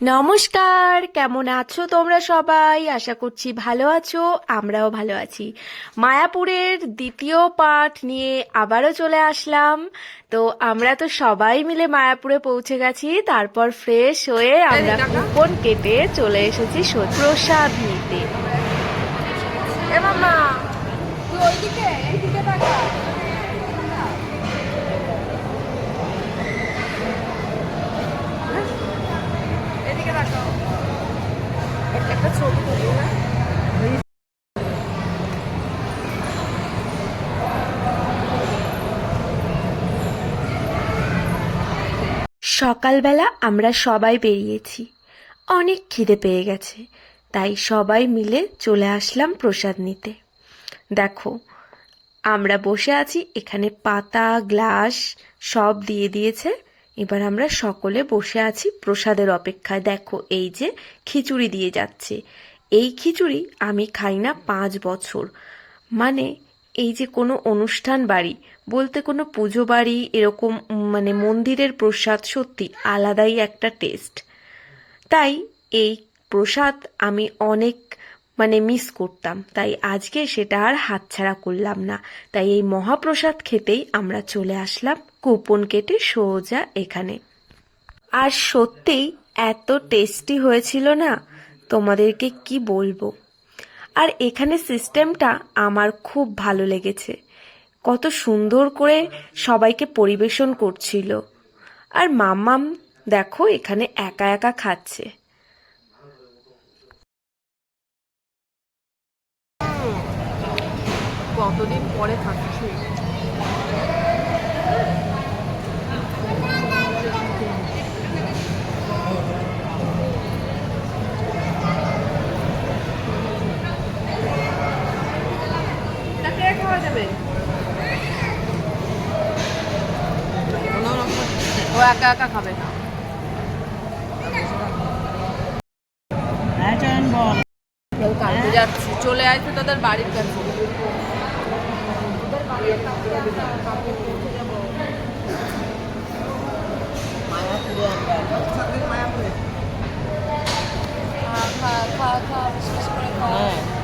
নমস্কার, কেমন আছো তোমরা সবাই? আশা করছি ভালো আছো, আমরাও ভালো আছি। মায়াপুরের দ্বিতীয় পাঠ নিয়ে আবারও চলে আসলাম। তো আমরা তো সবাই মিলে মায়াপুরে পৌঁছে গেছি, তারপর ফ্রেশ হয়ে আমরা কুপন কেটে চলে এসেছি প্রসাদ নিতে। না সকালবেলা আমরা সবাই বেরিয়েছি। অনেক খিদে পেয়ে গেছে, তাই সবাই মিলে চলে আসলাম প্রসাদ নিতে। দেখো, আমরা বসে আছি, এখানে পাতা, গ্লাস সব দিয়ে দিয়েছে। এবার আমরা সকলে বসে আছি প্রসাদের অপেক্ষায়। দেখো, এই যে খিচুড়ি দিয়ে যাচ্ছে। এই খিচুড়ি আমি খাই না পাঁচ বছর। মানে এই যে কোনো অনুষ্ঠান বাড়ি, বলতে কোনো পুজো বাড়ি, এরকম মানে মন্দিরের প্রসাদ সত্যি আলাদাই একটা টেস্ট তাই এই প্রসাদ আমি অনেক মানে মিস করতাম। তাই আজকে সেটা আর হাতছাড়া করলাম না। তাই এই মহাপ্রসাদ খেতেই আমরা চলে আসলাম। কুপন কেটে সোজা এখানে। আর সত্যিই এত টেস্টি হয়েছিল না? তোমাদেরকে কি বলব? আর এখানে সিস্টেমটা আমার খুব ভালো লেগেছে। কত সুন্দর করে সবাইকে পরিবেশন করছিল। আর মাম্মাম, দেখো, এখানে একা একা খাচ্ছে। কতদিন পরে খাচ্ছি একা একা খাবে না। কালকে যাচ্ছি চলে আসছে তাদের বাড়ির কাছে। খা, খা, খা, বিশেষ করে খা।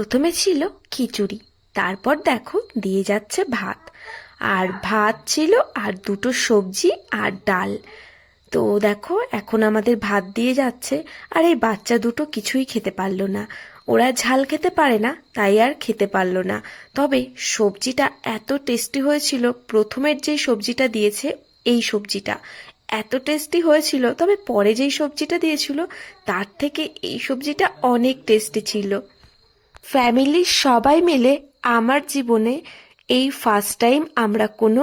প্রথমে ছিল খিচুড়ি, তারপর দেখো দিয়ে যাচ্ছে ভাত। আর ভাত ছিল আর দুটো সবজি আর ডাল। তো দেখো এখন আমাদের ভাত দিয়ে যাচ্ছে, আর এই বাচ্চা দুটো কিছুই খেতে পারল না। ওরা ঝাল খেতে পারে না, তাই আর খেতে পারল না। তবে সবজিটা এত টেস্টি হয়েছিল, প্রথমের যেই সবজিটা দিয়েছে এই সবজিটা এত টেস্টি হয়েছিল, তবে পরে যেই সবজিটা দিয়েছিল, তার থেকে এই সবজিটা অনেক টেস্টি ছিল। ফ্যামিলির সবাই মিলে আমার জীবনে এই ফার্স্ট টাইম আমরা কোনো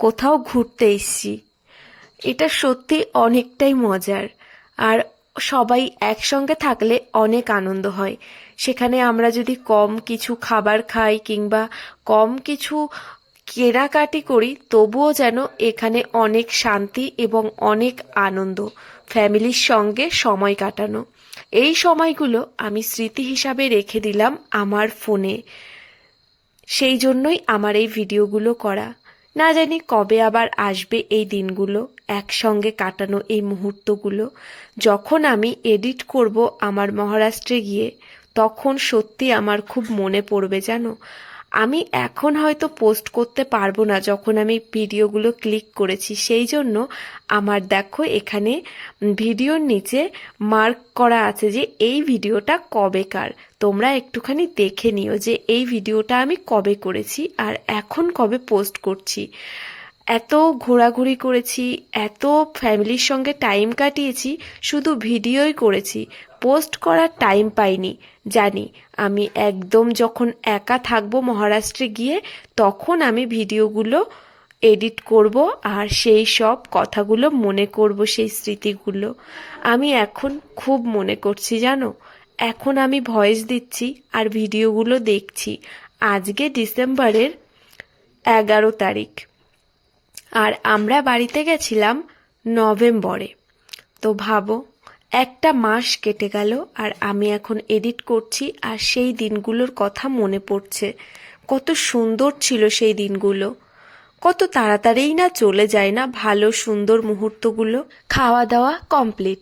কোথাও ঘুরতে এসেছি। এটা সত্যি অনেকটাই মজার। আর সবাই একসঙ্গে থাকলে অনেক আনন্দ হয়। সেখানে আমরা যদি কম কিছু খাবার খাই কিংবা কম কিছু কেনাকাটি করি, তবুও যেন এখানে অনেক শান্তি এবং অনেক আনন্দ, ফ্যামিলির সঙ্গে সময় কাটানো। এই সময়গুলো আমি স্মৃতি হিসাবে রেখে দিলাম আমার ফোনে। সেই জন্যই আমার এই ভিডিওগুলো করা। না জানি কবে আবার আসবে এই দিনগুলো, একসঙ্গে কাটানো এই মুহূর্তগুলো। যখন আমি এডিট করব আমার মহারাষ্ট্রে গিয়ে, তখন সত্যি আমার খুব মনে পড়বে, জানো? আমি এখন হয়তো পোস্ট করতে পারব না যখন আমি ভিডিওগুলো ক্লিক করেছি। সেই জন্য আমার দেখো এখানে ভিডিওর নিচে মার্ক করা আছে যে এই ভিডিওটা কবেকার। তোমরা একটুখানি দেখে নিও যে এই ভিডিওটা আমি কবে করেছি আর এখন কবে পোস্ট করছি। এত ঘোরাঘুরি করেছি, এত ফ্যামিলির সঙ্গে টাইম কাটিয়েছি, শুধু ভিডিওই করেছি, পোস্ট করার টাইম পাইনি। জানি, আমি একদম যখন একা থাকব মহারাষ্ট্রে গিয়ে, তখন আমি ভিডিওগুলো এডিট করব আর সেই সব কথাগুলো মনে করব, সেই স্মৃতিগুলো। আমি এখন খুব মনে করছি, জানো? এখন আমি ভয়েস দিচ্ছি আর ভিডিওগুলো দেখছি। আজকে ডিসেম্বরের এগারো তারিখ। আর আমরা বাড়িতে গেছিলাম নভেম্বরে। তো ভাবো, একটা মাস কেটে গেল আর আমি এখন এডিট করছি আর সেই দিনগুলোর কথা মনে পড়ছে। কত সুন্দর ছিল সেই দিনগুলো। কত তাড়াতাড়িই না চলে যায় না ভালো সুন্দর মুহূর্তগুলো। খাওয়া দাওয়া কমপ্লিট।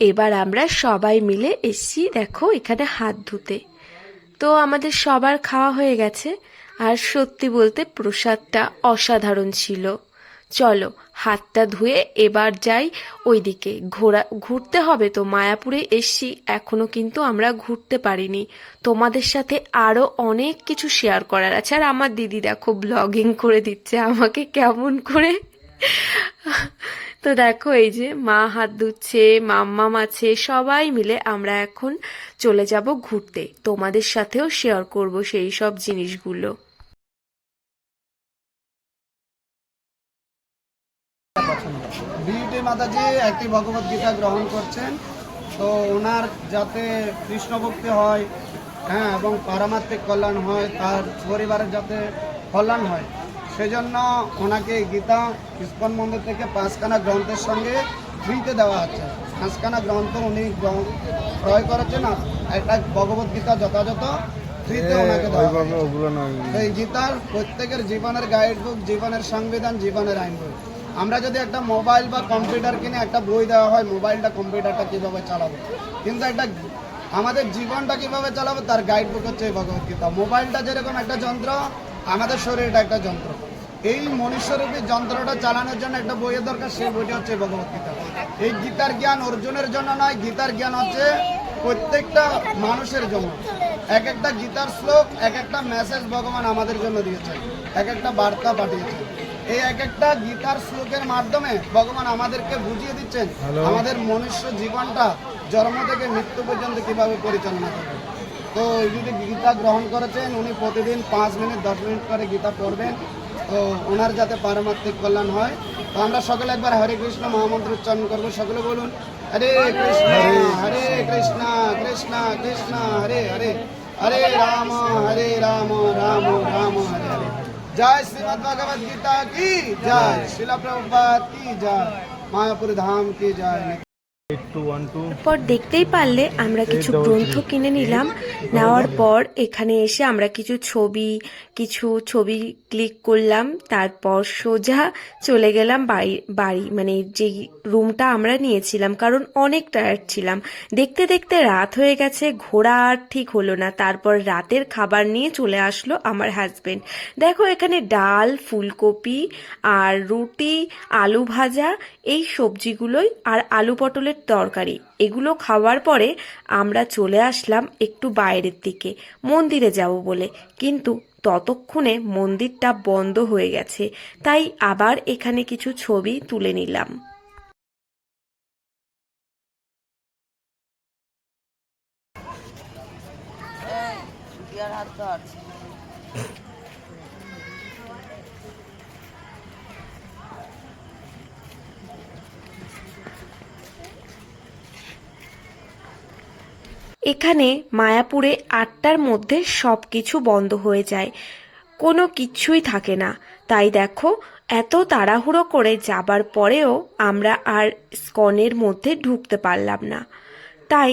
এবার আমরা সবাই মিলে এসছি, দেখো, এখানে হাত ধুতে। তো আমাদের সবার খাওয়া হয়ে গেছে। আর সত্যি বলতে প্রসাদটা অসাধারণ ছিল। চলো, হাতটা ধুয়ে এবার যাই ওইদিকে। ঘোরা ঘুরতে হবে তো, মায়াপুরে এসছি, এখনও কিন্তু আমরা ঘুরতে পারিনি। তোমাদের সাথে আরও অনেক কিছু শেয়ার করার আছে। আর আমার দিদি দেখো ব্লগিং করে দিচ্ছে আমাকে, কেমন করে? তো দেখো এই যে মা হাত ধুচ্ছে, মাম্মাম আছে, সবাই মিলে আমরা এখন চলে যাব ঘুরতে। তোমাদের সাথেও শেয়ার করব সেই সব জিনিসগুলো। মাতাজি একটি ভগবত গীতা গ্রহণ করছেন। তো ওনার যাতে কৃষ্ণ ভক্তি হয় হ্যাঁ এবং পারমাত্মিক কল্যাণ হয় তার পরিবারের যাতে কল্যাণ হয় সেজন্য ওনাকে গীতা ইস্কন মন্দির থেকে পাঁচখানা গ্রন্থের সঙ্গে ফ্রিতে দেওয়া হচ্ছে পাঁচখানা গ্রন্থ উনি ক্রয় করেছেন একটা ভগবত গীতা যথাযথ ফ্রিতে ওনাকে দেওয়া এই গীতার প্রত্যেকের জীবনের গাইড বুক জীবনের সংবিধান জীবনের আইন বই আমরা যদি একটা মোবাইল বা কম্পিউটার কিনে একটা বই দেওয়া হয়, মোবাইলটা কম্পিউটারটা কীভাবে চালাবো? কিন্তু একটা আমাদের জীবনটা কীভাবে চালাবো, তার গাইড বুক হচ্ছে এই ভগবদ্গীতা মোবাইলটা যেরকম একটা যন্ত্র, আমাদের শরীরটা একটা যন্ত্র। এই মনুষ্যরূপী যন্ত্রটা চালানোর জন্য একটা বইয়ের দরকার, সেই বইটি হচ্ছে ভগবদ্গীতা এই গীতার জ্ঞান অর্জুনের জন্য নয়, গীতার জ্ঞান হচ্ছে প্রত্যেকটা মানুষের জন্য। এক একটা গীতার শ্লোক, এক একটা মেসেজ ভগবান আমাদের জন্য দিয়েছে এক একটা বার্তা পাঠিয়েছেন। এই এক একটা গীতার শ্লোকের মাধ্যমে ভগবান আমাদেরকে বুঝিয়ে দিচ্ছেন আমাদের মনুষ্য জীবনটা জন্ম থেকে মৃত্যু পর্যন্ত কীভাবে পরিচালনা করবে। তো যদি গীতা গ্রহণ করেছেন উনি প্রতিদিন পাঁচ মিনিট দশ মিনিট করে গীতা পড়বেন। তো ওনার যাতে পারমাত্মিক কল্যাণ হয়। তো আমরা সকলে একবার হরে কৃষ্ণ মহামন্ত্র উচ্চারণ করব। সকলে বলুন হরে কৃষ্ণ হরে কৃষ্ণ কৃষ্ণ কৃষ্ণ হরে হরে হরে রাম হরে রাম রাম রাম হরে হরে। जय श्रीमद भगवद गीता की जय। शिला प्रभुपाद की जय। मायापुर धाम की जय। পর দেখতেই পারলে আমরা কিছু গ্রন্থ কিনে নিলাম। নেওয়ার পর এখানে এসে আমরা কিছু ছবি কিছু ছবি ক্লিক করলাম। তারপর সোজা চলে গেলাম বাড়ি বাড়ি মানে যে রুমটা আমরা নিয়েছিলাম কারণ অনেক টায়ার্ড ছিলাম। দেখতে দেখতে রাত হয়ে গেছে ঘোরা আর ঠিক হলো না। তারপর রাতের খাবার নিয়ে চলে আসলো আমার হাজবেন্ড দেখো এখানে ডাল ফুলকপি আর রুটি আলু ভাজা এই সবজিগুলোই আর আলু পটলের তরকারি। এগুলো খাওয়ার পরে আমরা চলে আসলাম একটু বাইরের দিকে, মন্দিরে যাব বলে। কিন্তু ততক্ষণে মন্দিরটা বন্ধ হয়ে গেছে, তাই আবার এখানে কিছু ছবি তুলে নিলাম। হাত এখানে মায়াপুরে আটটার মধ্যে সব কিছু বন্ধ হয়ে যায়। কোনো কিছুই থাকে না। তাই দেখো, এত তাড়াহুড়ো করে যাবার পরেও আমরা আর স্কনের মধ্যে ঢুকতে পারলাম না। তাই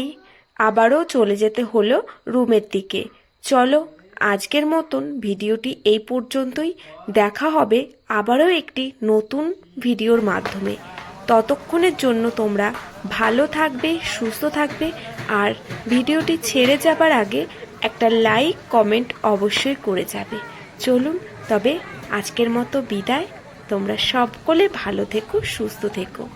আবারও চলে যেতে হলো রুমের দিকে। চলো, আজকের মতন ভিডিওটি এই পর্যন্তই। দেখা হবে আবারও একটি নতুন ভিডিওর মাধ্যমে। ততক্ষণের জন্য তোমরা ভালো থাকবে, সুস্থ থাকবে। আর ভিডিওটি ছেড়ে যাবার আগে একটা লাইক, কমেন্ট অবশ্যই করে যাবে। চলুন, তবে আজকের মতো বিদায়। তোমরা সকলে ভালো থেকো, সুস্থ থেকো।